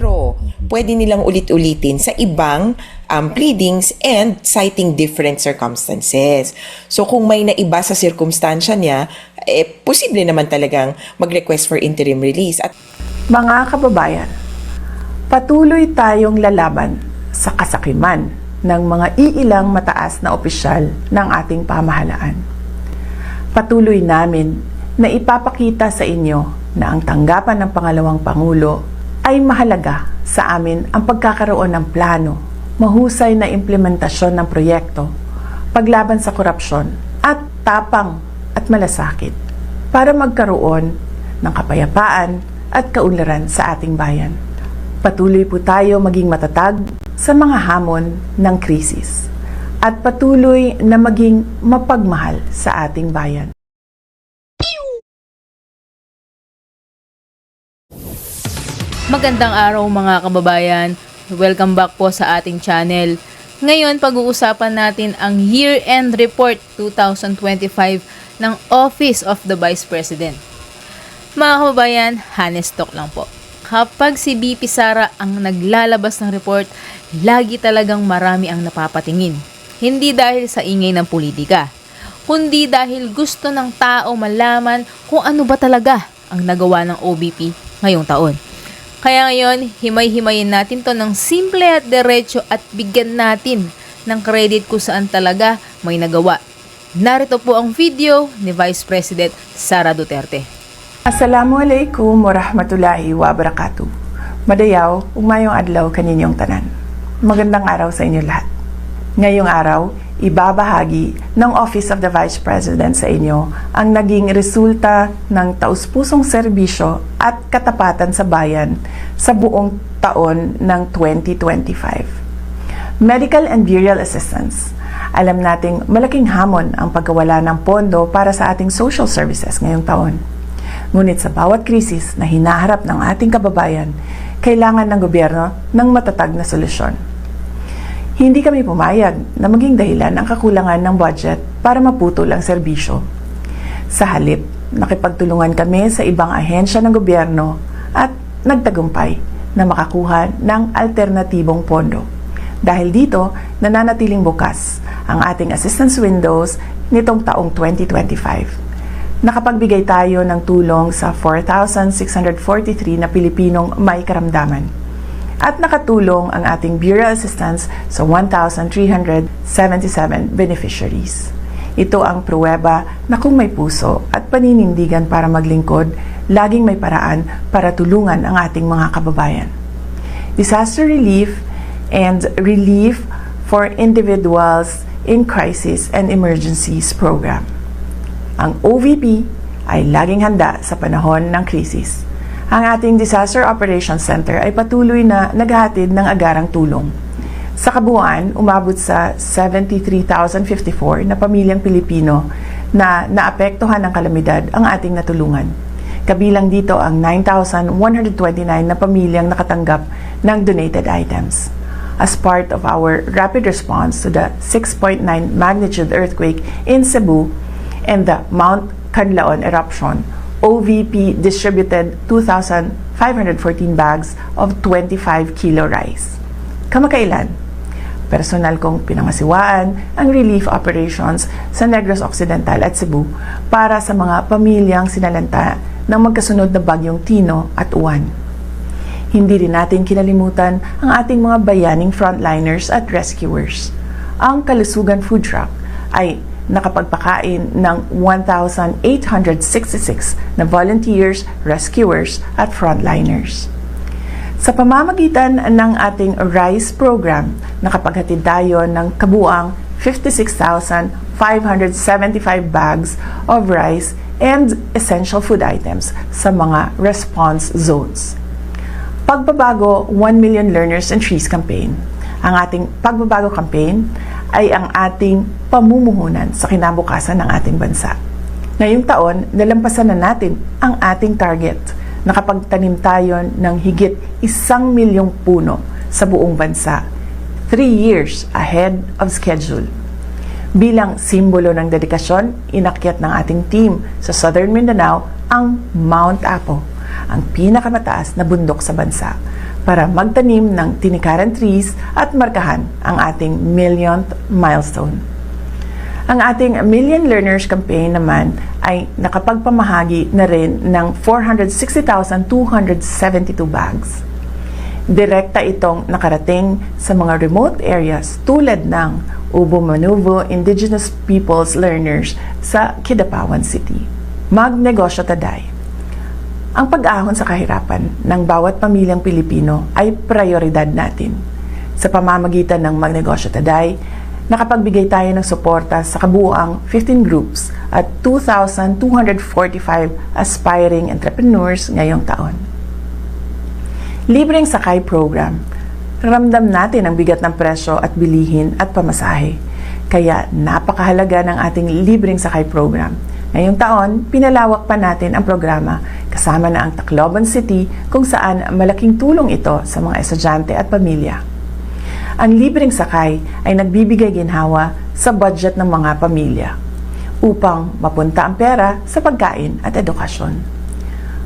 Pero pwede nilang ulit-ulitin sa ibang um, pleadings and citing different circumstances. So kung may naiba sa sirkumstansya niya, eh, posible naman talagang mag-request for interim release. At Mga kababayan, patuloy tayong lalaban sa kasakiman ng mga iilang mataas na opisyal ng ating pamahalaan. Patuloy namin na ipapakita sa inyo na ang tanggapan ng pangalawang Pangulo ay mahalaga sa amin ang pagkakaroon ng plano, mahusay na implementasyon ng proyekto, paglaban sa korupsyon at tapang at malasakit para magkaroon ng kapayapaan at kaunlaran sa ating bayan. Patuloy po tayo maging matatag sa mga hamon ng krisis at patuloy na maging mapagmahal sa ating bayan. Magandang araw mga kababayan. Welcome back po sa ating channel. Ngayon, pag-uusapan natin ang Year-End Report 2025 ng Office of the Vice President. Mga kababayan, honest talk lang po. Kapag si BP Sara ang naglalabas ng report, lagi talagang marami ang napapatingin. Hindi dahil sa ingay ng politika, kundi dahil gusto ng tao malaman kung ano ba talaga ang nagawa ng OBP ngayong taon. Kaya ngayon, himay-himayin natin to ng simple at diretso at bigyan natin ng credit kung saan talaga may nagawa. Narito po ang video ni Vice President Sara Duterte. Assalamualaikum warahmatullahi wabarakatuh. Madayaw, umayong adlaw kaninyong tanan. Magandang araw sa inyo lahat. Ngayong araw, ibabahagi ng Office of the Vice President sa inyo ang naging resulta ng taus-pusong serbisyo at katapatan sa bayan sa buong taon ng 2025. Medical and burial assistance. Alam nating malaking hamon ang pagkawala ng pondo para sa ating social services ngayong taon. Ngunit sa bawat krisis na hinaharap ng ating kababayan, kailangan ng gobyerno ng matatag na solusyon. Hindi kami pumayag na maging dahilan ang kakulangan ng budget para maputol ang serbisyo. Sa halip, nakipagtulungan kami sa ibang ahensya ng gobyerno at nagtagumpay na makakuha ng alternatibong pondo. Dahil dito, nananatiling bukas ang ating assistance windows nitong taong 2025 nakapagbigay tayo ng tulong sa 4,643 na Pilipinong may karamdaman. At nakatulong ang ating Bureau Assistance sa 1,377 beneficiaries. Ito ang pruweba na kung may puso at paninindigan para maglingkod, laging may paraan para tulungan ang ating mga kababayan. Disaster relief and relief for individuals in crisis and emergencies program. Ang OVP ay laging handa sa panahon ng krisis. Ang ating Disaster Operations Center ay patuloy na naghahatid ng agarang tulong. Sa kabuuan, umabot sa 73,054 na pamilyang Pilipino na naapektuhan ng kalamidad ang ating natulungan. Kabilang dito ang 9,129 na pamilyang nakatanggap ng donated items. As part of our rapid response to the 6.9 magnitude earthquake in Cebu, and the Mount Canlaon eruption, OVP distributed 2,514 bags of 25 kilo rice. Kamakailan, personal kong pinangasiwaan ang relief operations sa Negros Occidental at Cebu para sa mga pamilyang sinalanta ng magkasunod na bagyong Tino at Uwan. Hindi rin natin kinalimutan ang ating mga bayaning frontliners at rescuers. Ang Kalusugan Food Truck ay nakapagpakain ng 1,866 na volunteers, rescuers at frontliners. Sa pamamagitan ng ating RISE program, nakapaghatid tayo ng kabuang 56,575 bags of rice and essential food items sa mga response zones. Pagbabago 1 Million Learners and Trees campaign. Ang ating pagbabago campaign ay ang ating pamumuhunan sa kinabukasan ng ating bansa. Ngayong taon, nalampasan na natin ang ating target. Nakapagtanim tayo ng higit isang milyong puno sa buong bansa. Three years ahead of schedule. Bilang simbolo ng dedikasyon, inakyat ng ating team sa Southern Mindanao ang Mount Apo, ang pinakamataas na bundok sa bansa, para magtanim ng tinikaran trees at markahan ang ating millionth milestone. Ang ating Million Learners Campaign naman ay nakapagpamahagi na rin ng 460,272 bags. Direkta itong nakarating sa mga remote areas tulad ng Ubo Manuvo Indigenous Peoples Learners sa Kidapawan City. Magnegosyo Taday Ang pag-ahon sa kahirapan ng bawat pamilyang Pilipino ay prioridad natin. Sa pamamagitan ng Magnegosyo Taday, nakapagbigay tayo ng suporta sa kabuuang 15 groups at 2,245 aspiring entrepreneurs ngayong taon. Libreng Sakay Program. Ramdam natin ang bigat ng presyo at bilihin at pamasahe. Kaya napakahalaga ng ating Libreng Sakay Program. Ngayong taon, pinalawak pa natin ang programa kasama na ang Tacloban City kung saan malaking tulong ito sa mga estudyante at pamilya. Ang libreng sakay ay nagbibigay ginhawa sa budget ng mga pamilya upang mapunta ang pera sa pagkain at edukasyon.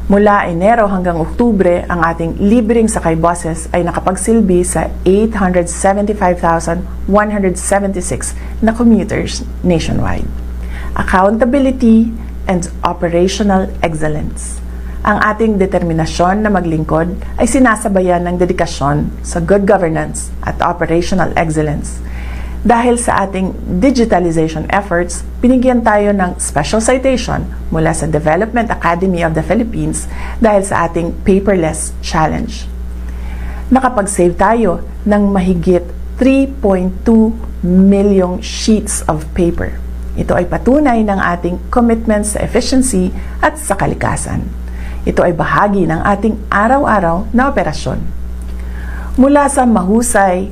Mula Enero hanggang Oktubre, ang ating libreng sakay buses ay nakapagsilbi sa 875,176 na commuters nationwide. Accountability and operational excellence. Ang ating determinasyon na maglingkod ay sinasabayan ng dedikasyon sa good governance at operational excellence. Dahil sa ating digitalization efforts, binigyan tayo ng special citation mula sa Development Academy of the Philippines dahil sa ating paperless challenge. Nakapag-save tayo ng mahigit 3.2 milyong sheets of paper. Ito ay patunay ng ating commitment sa efficiency at sa kalikasan. Ito ay bahagi ng ating araw-araw na operasyon. Mula sa mahusay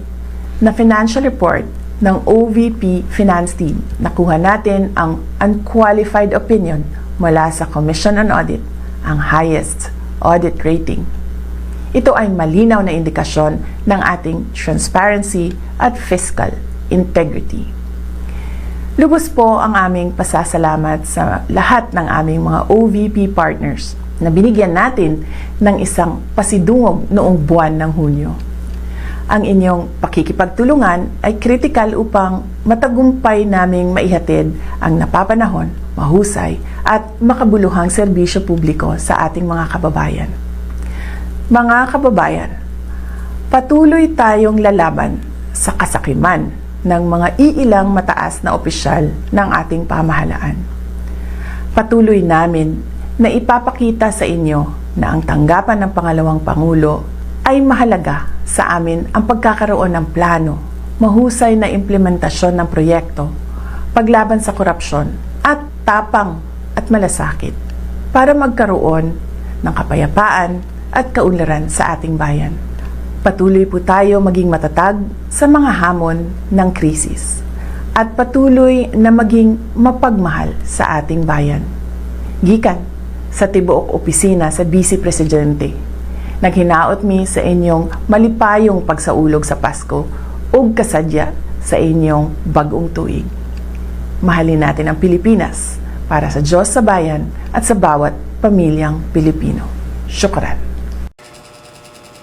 na financial report ng OVP Finance Team, nakuha natin ang unqualified opinion mula sa Commission on Audit, ang highest audit rating. Ito ay malinaw na indikasyon ng ating transparency at fiscal integrity. Lubos po ang aming pasasalamat sa lahat ng aming mga OVP partners na binigyan natin ng isang pasidungog noong buwan ng Hunyo. Ang inyong pakikipagtulungan ay kritikal upang matagumpay naming maihatid ang napapanahon, mahusay at makabuluhang serbisyo publiko sa ating mga kababayan. Mga kababayan, patuloy tayong lalaban sa kasakiman ng mga iilang mataas na opisyal ng ating pamahalaan. Patuloy namin na ipapakita sa inyo na ang tanggapan ng pangalawang Pangulo ay mahalaga sa amin ang pagkakaroon ng plano, mahusay na implementasyon ng proyekto, paglaban sa korupsyon at tapang at malasakit para magkaroon ng kapayapaan at kaunlaran sa ating bayan. Patuloy po tayo maging matatag sa mga hamon ng krisis at patuloy na maging mapagmahal sa ating bayan. Gikan sa tibuok opisina sa Vice Presidente. Naghinaot mi sa inyong malipayong pagsaulog sa Pasko ug kasadya sa inyong bagong tuig. Mahalin natin ang Pilipinas para sa Diyos sa bayan at sa bawat pamilyang Pilipino. Syukran.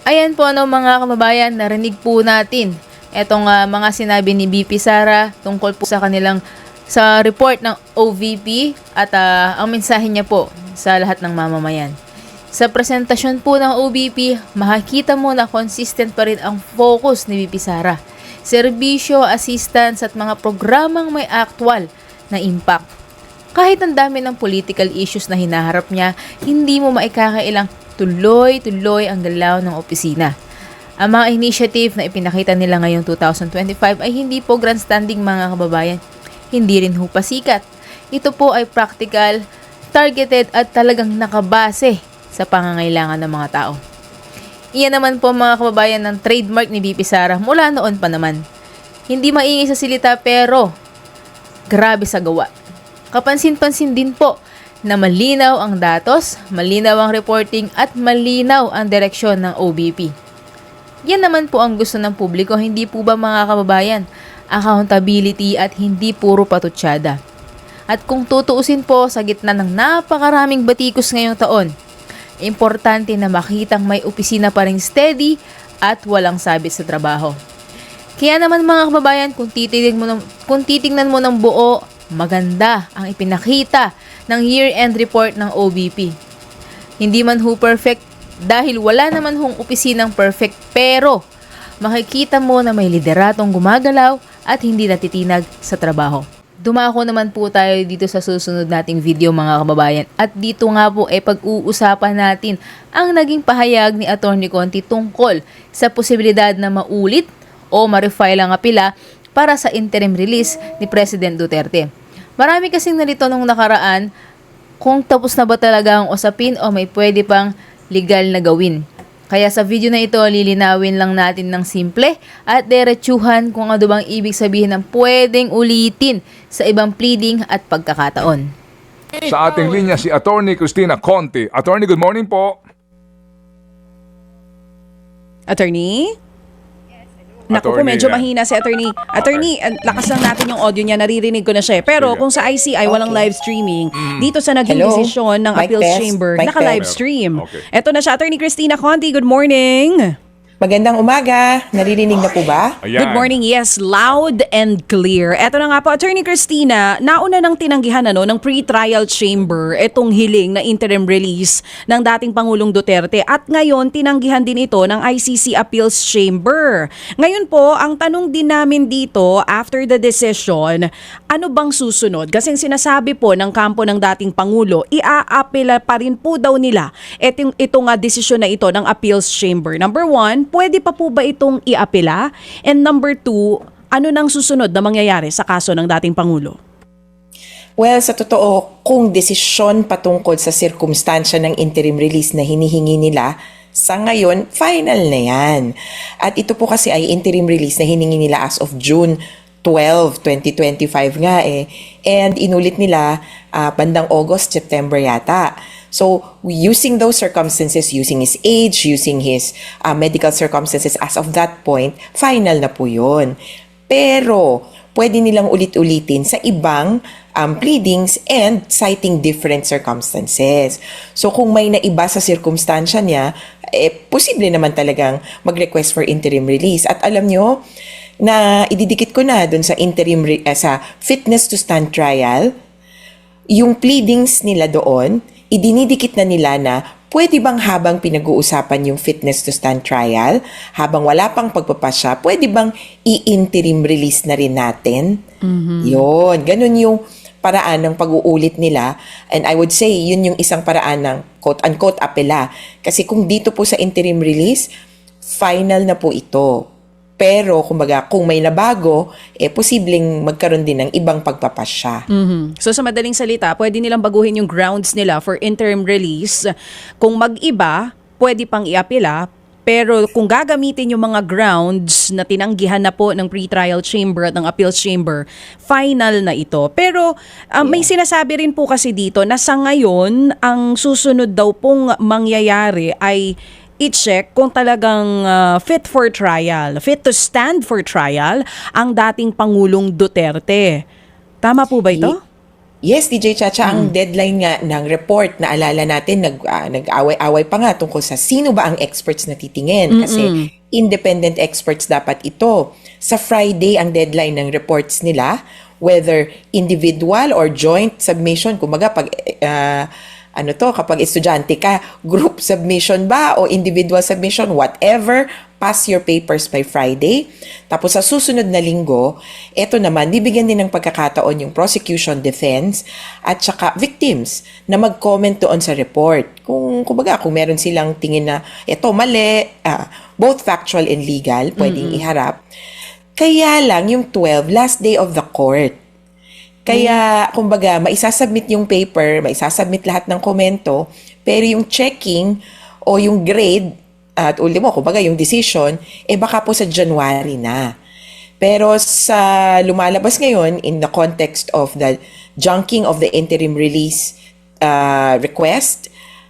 Ayan po ano mga kababayan, narinig po natin etong ah, mga sinabi ni BP Sara tungkol po sa kanilang sa report ng OVP at ah, ang mensahe niya po sa lahat ng mamamayan. Sa presentasyon po ng OVP, makikita mo na consistent pa rin ang focus ni BP Sara. Serbisyo, assistance at mga programang may actual na impact. Kahit ang dami ng political issues na hinaharap niya, hindi mo maikakailang tuloy-tuloy ang galaw ng opisina. Ang mga initiative na ipinakita nila ngayong 2025 ay hindi po grandstanding mga kababayan. Hindi rin ho pasikat. Ito po ay practical, targeted at talagang nakabase sa pangangailangan ng mga tao. Iyan naman po mga kababayan ng trademark ni BP Sara mula noon pa naman. Hindi maingay sa silita pero grabe sa gawa. Kapansin-pansin din po na malinaw ang datos, malinaw ang reporting at malinaw ang direksyon ng OBP. Yan naman po ang gusto ng publiko, hindi po ba mga kababayan? Accountability at hindi puro patutsada. At kung tutuusin po sa gitna ng napakaraming batikos ngayong taon, Importante na makitang may opisina pa rin steady at walang sabit sa trabaho. Kaya naman mga kababayan, kung titignan mo ng, kung titignan mo ng buo, maganda ang ipinakita ng year-end report ng OBP. Hindi man ho perfect dahil wala naman hong opisinang perfect pero makikita mo na may lideratong gumagalaw at hindi natitinag sa trabaho. Dumako naman po tayo dito sa susunod nating video mga kababayan at dito nga po ay pag-uusapan natin ang naging pahayag ni Atty. Conti tungkol sa posibilidad na maulit o ma-refile ang apela para sa interim release ni President Duterte. Marami kasing nalito nung nakaraan kung tapos na ba talaga ang usapin o may pwede pang legal na gawin. Kaya sa video na ito, lilinawin lang natin ng simple at derechuhan kung ano bang ibig sabihin ng pwedeng ulitin sa ibang pleading at pagkakataon. Sa ating linya si Attorney Christina Conti. Attorney, good morning po. Attorney? Naku po, medyo ah. mahina si attorney. Attorney, ang lakas lang natin yung audio niya, naririnig ko na siya. eh. Pero kung sa ICI, walang live streaming, dito sa naging Hello? desisyon ng Mic appeals test? chamber, naka-live stream. Okay. Eto na siya, Attorney Christina Conti, good morning. Magandang umaga. Naririnig na po ba? Ayan. Good morning, yes, loud and clear. Eto na nga po, Attorney Christina, nauna nang tinanggihan ano, ng pre-trial chamber itong hiling na interim release ng dating Pangulong Duterte at ngayon tinanggihan din ito ng ICC Appeals Chamber. Ngayon po, ang tanong din namin dito after the decision, ano bang susunod? Kasi sinasabi po ng kampo ng dating Pangulo, iaapela pa rin po daw nila itong, itong uh, desisyon na ito ng Appeals Chamber. Number one, pwede pa po ba itong iapela? And number two, ano nang susunod na mangyayari sa kaso ng dating Pangulo? Well, sa totoo, kung desisyon patungkol sa sirkumstansya ng interim release na hinihingi nila, sa ngayon, final na yan. At ito po kasi ay interim release na hiningi nila as of June 12, 2025 nga eh. And inulit nila ah, bandang August, September yata. So, using those circumstances, using his age, using his ah, medical circumstances as of that point, final na po yun. Pero, pwede nilang ulit-ulitin sa ibang um, pleadings and citing different circumstances. So, kung may naiba sa circumstansya niya, eh, posible naman talagang mag-request for interim release. At alam nyo, na ididikit ko na dun sa interim, eh, sa fitness to stand trial, yung pleadings nila doon, idinidikit na nila na pwede bang habang pinag-uusapan yung fitness to stand trial, habang wala pang pagpapasya, pwede bang i-interim release na rin natin? Yun, ganun yung paraan ng pag-uulit nila. And I would say, yun yung isang paraan ng quote-unquote apela. Kasi kung dito po sa interim release, final na po ito. Pero, kumbaga, kung may nabago, eh, posibleng magkaroon din ng ibang pagpapasya. Mhm. So sa madaling salita, pwede nilang baguhin yung grounds nila for interim release. Kung mag-iba, pwede pang iapila. Pero kung gagamitin yung mga grounds na tinanggihan na po ng pre-trial chamber at ng appeals chamber, final na ito. Pero ah, may sinasabi rin po kasi dito na sa ngayon, ang susunod daw pong mangyayari ay i-check kung talagang ah, fit for trial, fit to stand for trial ang dating Pangulong Duterte. Tama po ba ito? Yes, DJ Chacha, ang deadline nga ng report, naalala natin, nag, ah, nag-away-away pa nga tungkol sa sino ba ang experts na titingin. Kasi independent experts dapat ito. Sa Friday, ang deadline ng reports nila, whether individual or joint submission, kumbaga pag ah, ano to, kapag estudyante ka, group submission ba o individual submission, whatever, pass your papers by Friday. Tapos sa susunod na linggo, eto naman, bibigyan din ng pagkakataon yung prosecution defense at saka victims na mag-comment doon sa report. Kung, kumbaga, kung meron silang tingin na eto mali, ah, both factual and legal, pwedeng iharap. Kaya lang yung 12, last day of the court. Kaya, kumbaga, maisasubmit yung paper, maisasubmit lahat ng komento, pero yung checking o yung grade, at ultimo, kumbaga, yung decision, eh baka po sa January na. Pero sa lumalabas ngayon, in the context of the junking of the interim release uh, request,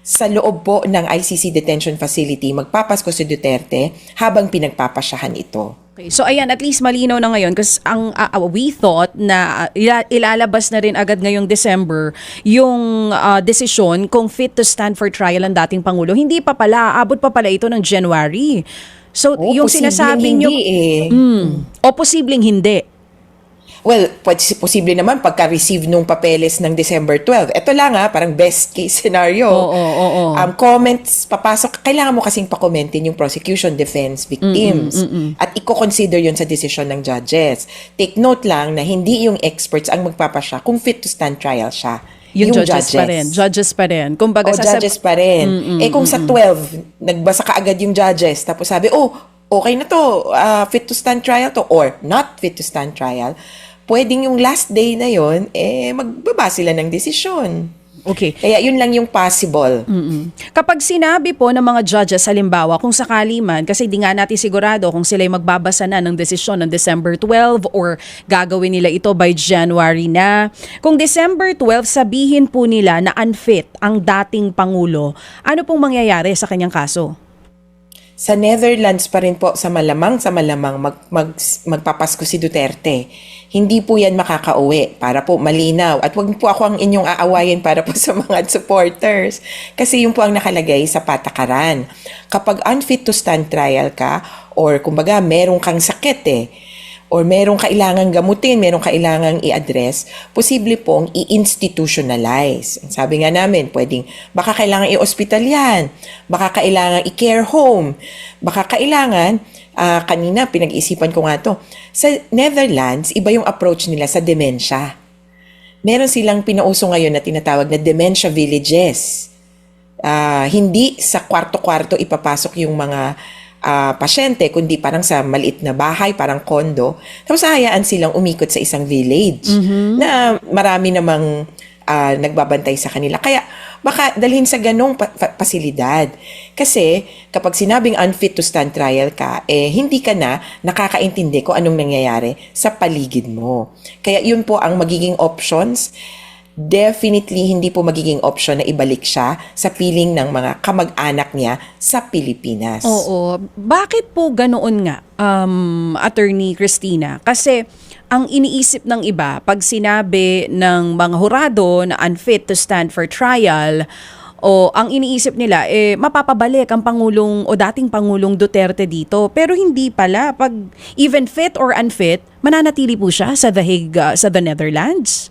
sa loob po ng ICC detention facility, magpapasko si Duterte habang pinagpapasyahan ito. Okay. So ayan, at least malinaw na ngayon kasi ang uh, we thought na uh, ila- ilalabas na rin agad ngayong December yung uh, desisyon kung fit to stand for trial ang dating Pangulo. Hindi pa pala, abot pa pala ito ng January. So Oh, yung sinasabi hindi nyo, eh. Hmm. o posibleng hindi. Well, posible naman pagka-receive nung papeles ng December 12. Ito lang ha, parang best case scenario. Oo, oo, oo. Um, comments, papasok, kailangan mo kasing pakomentin yung prosecution, defense, victims. At i-consider yun sa desisyon ng judges. Take note lang na hindi yung experts ang magpapasya kung fit to stand trial siya. Yung, judges, pa rin. Judges pa rin. Kumbaga, o sasab- judges pa rin. eh kung sa 12, nagbasa ka agad yung judges, tapos sabi, oh, okay na to, ah, fit to stand trial to, or not fit to stand trial, pwedeng yung last day na yon eh, magbaba sila ng desisyon. Okay. Kaya yun lang yung possible. Kapag sinabi po ng mga judges, halimbawa, kung sakali man, kasi di nga natin sigurado kung sila magbabasa na ng desisyon ng December 12 or gagawin nila ito by January na. Kung December 12, sabihin po nila na unfit ang dating Pangulo, ano pong mangyayari sa kanyang kaso? Sa Netherlands pa rin po, sa malamang, sa malamang, mag, mag, magpapasko si Duterte. Hindi po yan makakauwi para po malinaw. At wag po ako ang inyong aawayin para po sa mga supporters. Kasi yun po ang nakalagay sa patakaran. Kapag unfit to stand trial ka, or kumbaga meron kang sakit eh, or merong kailangang gamutin, merong kailangang i-address, posible pong i-institutionalize. Sabi nga namin, pwedeng, baka kailangan i-hospital yan, baka kailangan i-care home, baka kailangan, ah, kanina pinag-isipan ko nga to, sa Netherlands, iba yung approach nila sa dementia. Meron silang pinauso ngayon na tinatawag na dementia villages. Ah, hindi sa kwarto-kwarto ipapasok yung mga ah, pasyente, kundi parang sa maliit na bahay, parang kondo. Tapos hayaan silang umikot sa isang village na marami namang ah, nagbabantay sa kanila. Kaya baka dalhin sa ganong pa- pa- pasilidad. Kasi kapag sinabing unfit to stand trial ka, eh hindi ka na nakakaintindi kung anong nangyayari sa paligid mo. Kaya yun po ang magiging options definitely hindi po magiging option na ibalik siya sa piling ng mga kamag-anak niya sa Pilipinas. Oo. Bakit po ganoon nga, um, Attorney Christina? Kasi ang iniisip ng iba, pag sinabi ng mga hurado na unfit to stand for trial, o ang iniisip nila, eh, mapapabalik ang Pangulong o dating Pangulong Duterte dito. Pero hindi pala. Pag even fit or unfit, mananatili po siya sa The Hague, uh, sa the Netherlands.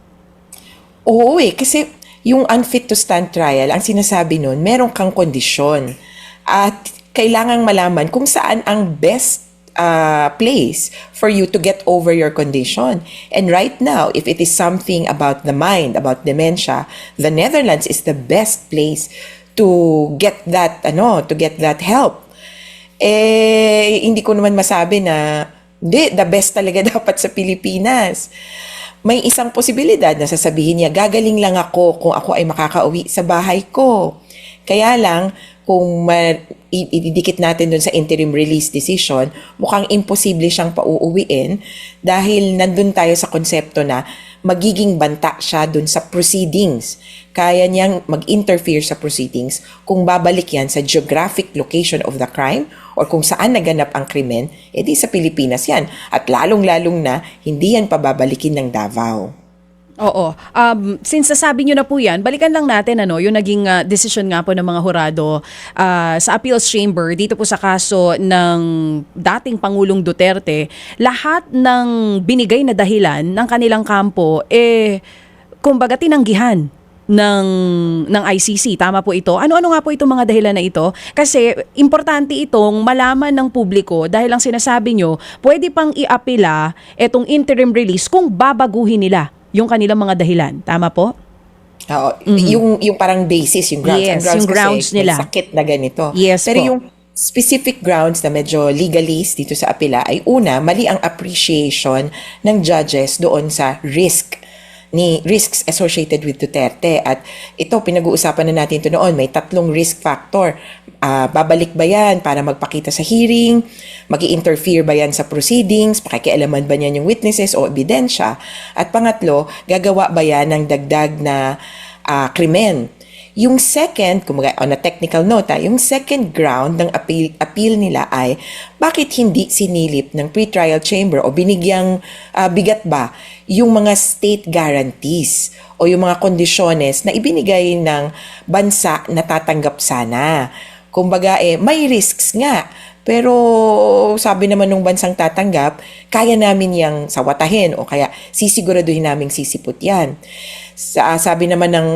Oo eh, kasi yung unfit to stand trial, ang sinasabi nun, meron kang kondisyon. At kailangang malaman kung saan ang best uh, place for you to get over your condition. And right now, if it is something about the mind, about dementia, the Netherlands is the best place to get that ano, to get that help. Eh hindi ko naman masabi na hindi, the best talaga dapat sa Pilipinas. May isang posibilidad na sasabihin niya, gagaling lang ako kung ako ay makakauwi sa bahay ko. Kaya lang, kung ididikit natin dun sa interim release decision, mukhang imposible siyang pauuwiin dahil nandun tayo sa konsepto na magiging banta siya dun sa proceedings. Kaya niyang mag-interfere sa proceedings kung babalik yan sa geographic location of the crime or kung saan naganap ang krimen, edi sa Pilipinas yan. At lalong-lalong na, hindi yan pababalikin ng Davao. Oo. Um, since nasabi nyo na po yan, balikan lang natin ano, yung naging uh, decision nga po ng mga hurado uh, sa appeals chamber dito po sa kaso ng dating Pangulong Duterte. Lahat ng binigay na dahilan ng kanilang kampo, eh, kumbaga tinanggihan ng ng ICC. Tama po ito. Ano-ano nga po itong mga dahilan na ito? Kasi importante itong malaman ng publiko dahil ang sinasabi nyo, pwede pang iapila itong interim release kung babaguhin nila yung kanilang mga dahilan. Tama po? Oo, yung, yung parang basis, yung grounds. Mm-hmm. Yes, Ang grounds yung kasi grounds may nila. sakit na ganito. Yes Pero po. yung specific grounds na medyo legalist dito sa apela ay una, mali ang appreciation ng judges doon sa risk ni risks associated with Duterte. At ito, pinag-uusapan na natin ito noon. May tatlong risk factor. Ah, babalik ba yan para magpakita sa hearing? mag interfere ba yan sa proceedings? Pakikialaman ba niyan yung witnesses o ebidensya? At pangatlo, gagawa ba yan ng dagdag na ah, krimen? Yung second, kumaga on a technical note, ah, yung second ground ng appeal, appeal nila ay bakit hindi sinilip ng pretrial chamber o binigyang ah, bigat ba yung mga state guarantees o yung mga kondisyones na ibinigay ng bansa na tatanggap sana. Kumbaga eh, may risks nga. Pero sabi naman nung bansang tatanggap, kaya namin yang sawatahin o kaya sisiguraduhin naming sisipot yan. Sa, sabi naman ng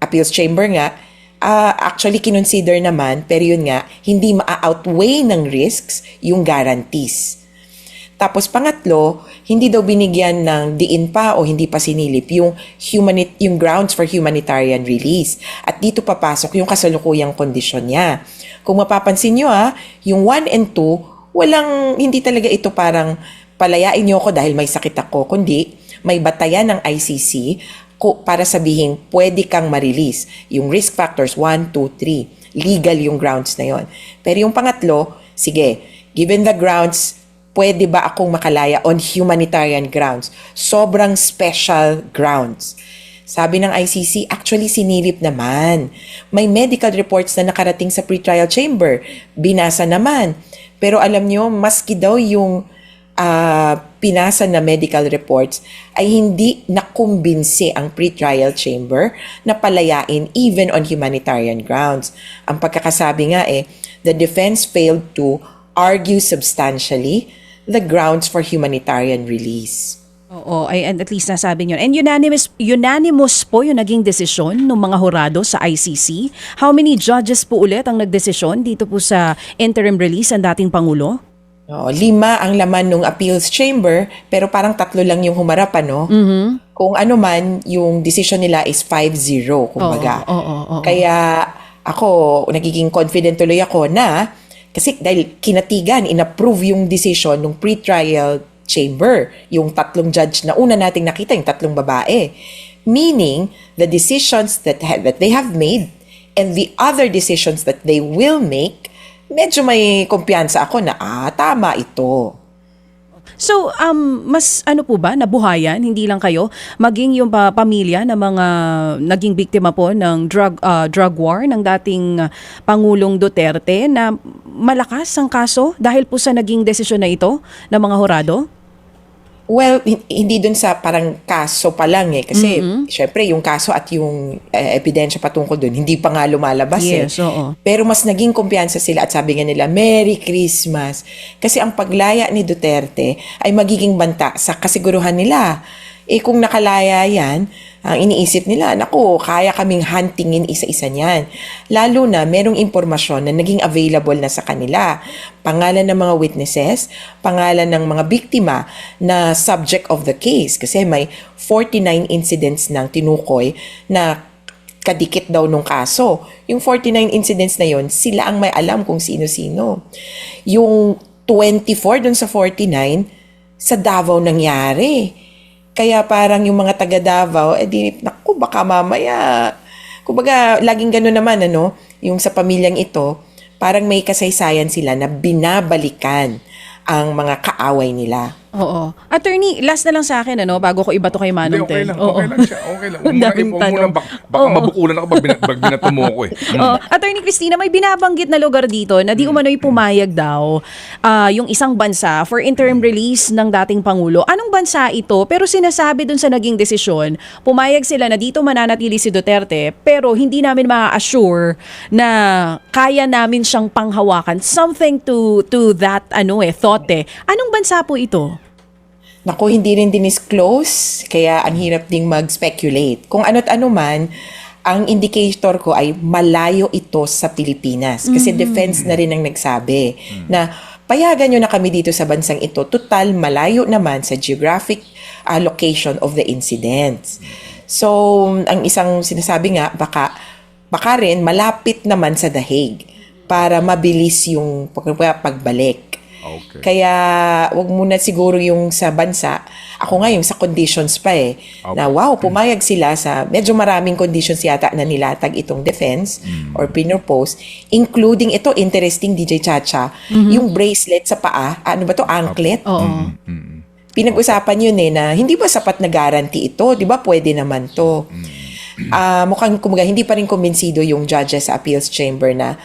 appeals chamber nga, ah, actually kinonsider naman, pero yun nga, hindi ma-outweigh ng risks yung guarantees. Tapos pangatlo, hindi daw binigyan ng diin pa o hindi pa sinilip yung humanit yung grounds for humanitarian release. At dito papasok yung kasalukuyang kondisyon niya. Kung mapapansin nyo ah, yung 1 and 2, walang hindi talaga ito parang palayain niyo ako dahil may sakit ako, kundi may batayan ng ICC para sabihin pwede kang ma-release. Yung risk factors 1, 2, 3. Legal yung grounds na yon. Pero yung pangatlo, sige, given the grounds pwede ba akong makalaya on humanitarian grounds? Sobrang special grounds. Sabi ng ICC, actually sinilip naman. May medical reports na nakarating sa pretrial chamber. Binasa naman. Pero alam nyo, maski daw yung ah, pinasa na medical reports ay hindi nakumbinsi ang pretrial chamber na palayain even on humanitarian grounds. Ang pagkakasabi nga eh, the defense failed to argue substantially the grounds for humanitarian release. Oo, ay, and at least nasabi nyo. And unanimous, unanimous po yung naging desisyon ng mga hurado sa ICC. How many judges po ulit ang nagdesisyon dito po sa interim release ang dating Pangulo? Oo, lima ang laman ng appeals chamber, pero parang tatlo lang yung humarap, ano? Kung ano man, yung decision nila is 5-0, kumbaga. Oo, oo, oo. Kaya ako, nagiging confident tuloy ako na, kasi dahil kinatigan, inapprove yung decision ng pre-trial chamber, yung tatlong judge na una nating nakita, yung tatlong babae. Meaning, the decisions that, ha- that they have made and the other decisions that they will make, medyo may kumpiyansa ako na, ah, tama ito. So, um, mas ano po ba, nabuhayan, hindi lang kayo, maging yung pa- pamilya ng mga naging biktima po ng drug, ah, drug war ng dating ah, Pangulong Duterte na malakas ang kaso dahil po sa naging desisyon na ito ng mga hurado? Well, hin- hindi dun sa parang kaso pa lang eh. Kasi, syempre, yung kaso at yung eh, ebidensya patungkol dun, hindi pa nga lumalabas eh. Yes, oo. Pero mas naging kumpiyansa sila at sabi nga nila, Merry Christmas. Kasi ang paglaya ni Duterte ay magiging banta sa kasiguruhan nila. Eh kung nakalaya yan, ang iniisip nila, naku, kaya kaming huntingin isa-isa niyan. Lalo na merong impormasyon na naging available na sa kanila. Pangalan ng mga witnesses, pangalan ng mga biktima na subject of the case. Kasi may 49 incidents ng tinukoy na kadikit daw nung kaso. Yung 49 incidents na yon, sila ang may alam kung sino-sino. Yung 24 dun sa 49, sa Davao nangyari. Kaya parang yung mga taga Davao, eh di, naku, baka mamaya. Kumbaga, laging gano'n naman, ano, yung sa pamilyang ito, parang may kasaysayan sila na binabalikan ang mga kaaway nila. Oo. Attorney, last na lang sa akin, ano, bago ko iba to kay Hindi, Manong okay Ted. lang. Oo. Okay lang siya. Okay lang. Huwag Ang mo daming huwag mo tanong. lang. Bak, baka Oo. mabukulan ako pag, binat, pag binato mo ako eh. Mm. Oh, Attorney Christina, may binabanggit na lugar dito na di umano'y pumayag daw ah, yung isang bansa for interim release ng dating Pangulo. Anong bansa ito? Pero sinasabi dun sa naging desisyon, pumayag sila na dito mananatili si Duterte pero hindi namin ma-assure na kaya namin siyang panghawakan. Something to to that ano eh, thought eh. Anong bansa po ito? Naku, hindi rin dinisclose, kaya ang hirap ding mag-speculate. Kung ano't ano man, ang indicator ko ay malayo ito sa Pilipinas. Kasi defense na rin ang nagsabi na payagan nyo na kami dito sa bansang ito. Total, malayo naman sa geographic uh, location of the incidents. So, ang isang sinasabi nga, baka, baka rin malapit naman sa The Hague para mabilis yung pag- pagbalik. Okay. Kaya wag muna siguro yung sa bansa. Ako nga yung sa conditions pa eh. Na wow, pumayag sila sa medyo maraming conditions yata na nilatag itong defense or pinropose. Including ito, interesting DJ Chacha, yung bracelet sa paa. Ano ba to Anklet? Oo. Pinag-usapan yun eh na hindi ba sapat na guarantee ito? Di ba pwede naman to? ah, mukhang kumbaga hindi pa rin kumbinsido yung judges sa appeals chamber na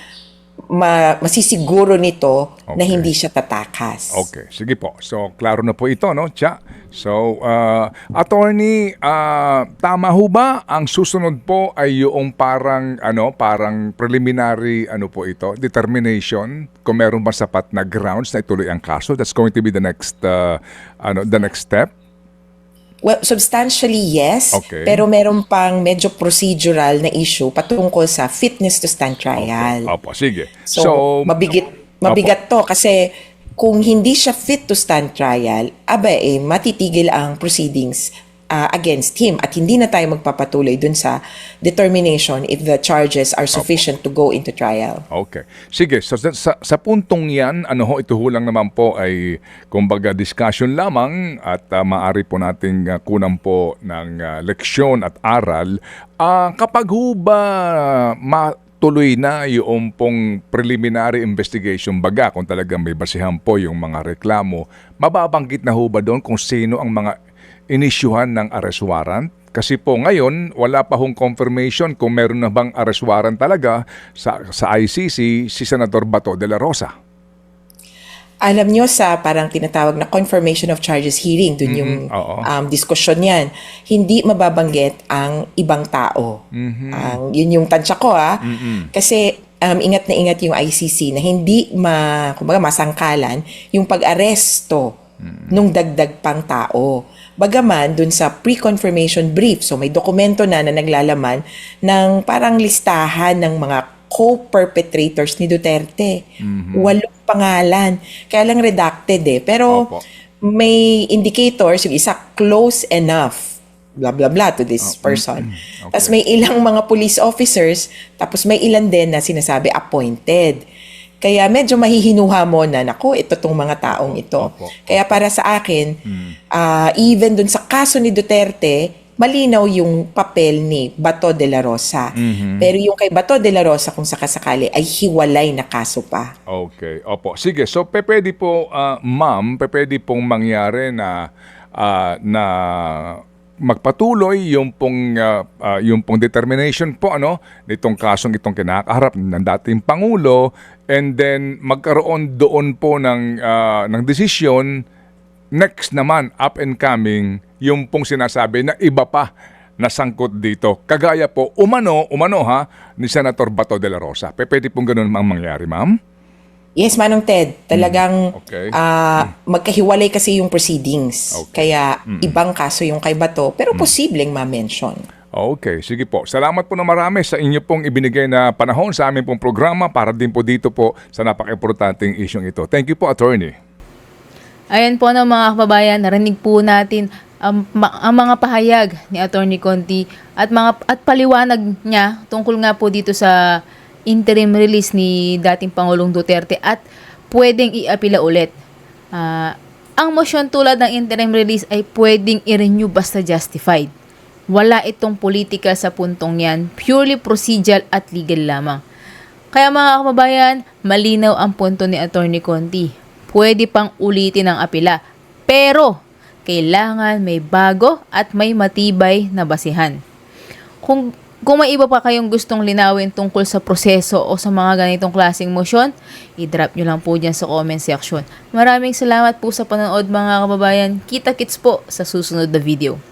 ma- masisiguro nito na Okay. hindi siya tatakas. Okay, sige po. So, klaro na po ito, no, Cha? So, uh, attorney, ah, tama ho ba ang susunod po ay yung parang, ano, parang preliminary, ano po ito, determination kung meron ba sapat na grounds na ituloy ang kaso? That's going to be the next, uh, ano, the next step? Well, substantially yes, Okay. pero meron pang medyo procedural na issue patungkol sa fitness to stand trial. Opo, sige. So, mabigit, mabigat to kasi kung hindi siya fit to stand trial, aba eh, matitigil ang proceedings uh, against him at hindi na tayo magpapatuloy dun sa determination if the charges are sufficient to go into trial. Okay. Sige, so sa, sa, puntong yan, ano ho, ito ho lang naman po ay kumbaga discussion lamang at uh, maaari po nating uh, kunang po ng uh, leksyon at aral. Ah, kapag ho ba matuloy na yung pong preliminary investigation baga kung talagang may basihan po yung mga reklamo, mababanggit na ho ba doon kung sino ang mga inisyuhan ng arrest warrant? Kasi po ngayon, wala pa hong confirmation kung meron na bang arrest warrant talaga sa, sa ICC si Senator Bato de la Rosa. Alam nyo sa parang tinatawag na confirmation of charges hearing, dun yung oo. um, diskusyon yan, hindi mababanggit ang ibang tao. Ang, yun yung tansya ko ha. Kasi um, ingat na ingat yung ICC na hindi ma, kumbaga, masangkalan yung pag-aresto nung dagdag pang tao. Bagaman dun sa pre-confirmation brief, so may dokumento na na naglalaman ng parang listahan ng mga co-perpetrators ni Duterte. Walong pangalan. Kaya lang redacted eh. Pero Opo. may indicators, yung isa close enough blah blah blah to this person. Tapos may ilang mga police officers, tapos may ilan din na sinasabi appointed. Kaya medyo mahihinuha mo na, nako, ito tong mga taong ito. Opo. Kaya para sa akin, ah, even dun sa kaso ni Duterte, malinaw yung papel ni Bato de la Rosa. Pero yung kay Bato de la Rosa, kung sakasakali, ay hiwalay na kaso pa. Okay, opo. Sige, so pe- pwede po, ah, ma'am, pe- pwede pong mangyari na, ah, na magpatuloy yung pong, ah, ah, yung pong determination po, ano, nitong kasong itong kinakaharap ng dating Pangulo, and then magkaroon doon po ng, ah, ng desisyon, next naman, up and coming, yung pong sinasabi na iba pa na sangkot dito. Kagaya po, umano, umano ha, ni Senator Bato de la Rosa. Pe- Pwede pong ganun ang mangyari, ma'am? Yes, Manong Ted. Talagang Okay. ah, magkahiwalay kasi yung proceedings. Okay. Kaya ibang kaso yung kay Bato, pero posibleng ma-mention. Okay, sige po. Salamat po na marami sa inyo pong ibinigay na panahon sa aming pong programa para din po dito po sa napaka-importanting isyong ito. Thank you po, Attorney. Ayan po ng mga kababayan, narinig po natin ang, ma- ang mga pahayag ni Attorney Conti at mga at paliwanag niya tungkol nga po dito sa interim release ni dating Pangulong Duterte at pwedeng iapila ulit. Ah, ang motion tulad ng interim release ay pwedeng i-renew basta justified. Wala itong political sa puntong yan, purely procedural at legal lamang. Kaya mga kababayan, malinaw ang punto ni Attorney Conti. Pwede pang ulitin ang apila. Pero, kailangan may bago at may matibay na basihan. Kung, kung may iba pa kayong gustong linawin tungkol sa proseso o sa mga ganitong klaseng motion, i-drop nyo lang po dyan sa comment section. Maraming salamat po sa panonood mga kababayan. Kita-kits po sa susunod na video.